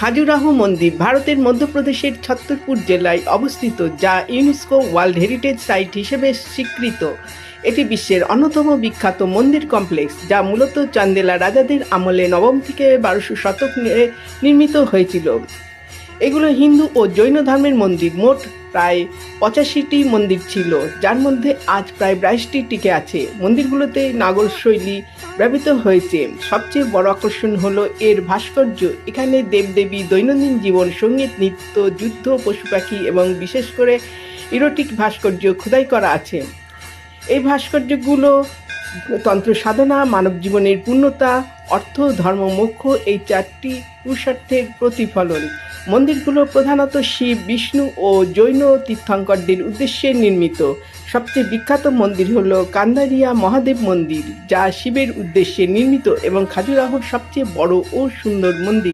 খাজুরাহো মন্দির ভারতের মধ্যপ্রদেশের ছত্তরপুর জেলায় অবস্থিত, যা ইউনেস্কো ওয়ার্ল্ড হেরিটেজ সাইট হিসেবে স্বীকৃত। এটি বিশ্বের অন্যতম বিখ্যাত মন্দির কমপ্লেক্স, যা মূলত চান্দেলা রাজাদের আমলে নবম থেকে বারোশো শতক নির্মিত হয়েছিল। এগুলো হিন্দু ও জৈন ধর্মের মন্দির, মোট প্রায় পঁচাশিটি মন্দির ছিল, যার মধ্যে আজ প্রায় বাইশটি টিকে আছে। মন্দিরগুলোতে নাগর শৈলী ব্যবহৃত হয়েছে। সবচেয়ে বড় আকর্ষণ হলো এর ভাস্কর্য। এখানে দেবদেবী দৈনন্দিন জীবন, সংগীত, নৃত্য, যুদ্ধ, পশু পাখি এবং বিশেষ করে ইরোটিক ভাস্কর্য খোদাই করা আছে। এই ভাস্কর্যগুলো তন্ত্র সাধনা, মানব জীবনের পূর্ণতা, অর্থ, ধর্ম, মোক্ষ, এই চারটি পুরুষার্থের প্রতিফলন। মন্দিরগুলো প্রধানত শিব, বিষ্ণু ও জৈন তীর্থঙ্করদের উদ্দেশ্যে নির্মিত। সবচেয়ে বিখ্যাত মন্দির হল কান্দারিয়া মহাদেব মন্দির, যা শিবের উদ্দেশ্যে নির্মিত এবং খাজুরাহোর সবচেয়ে বড় ও সুন্দর মন্দির।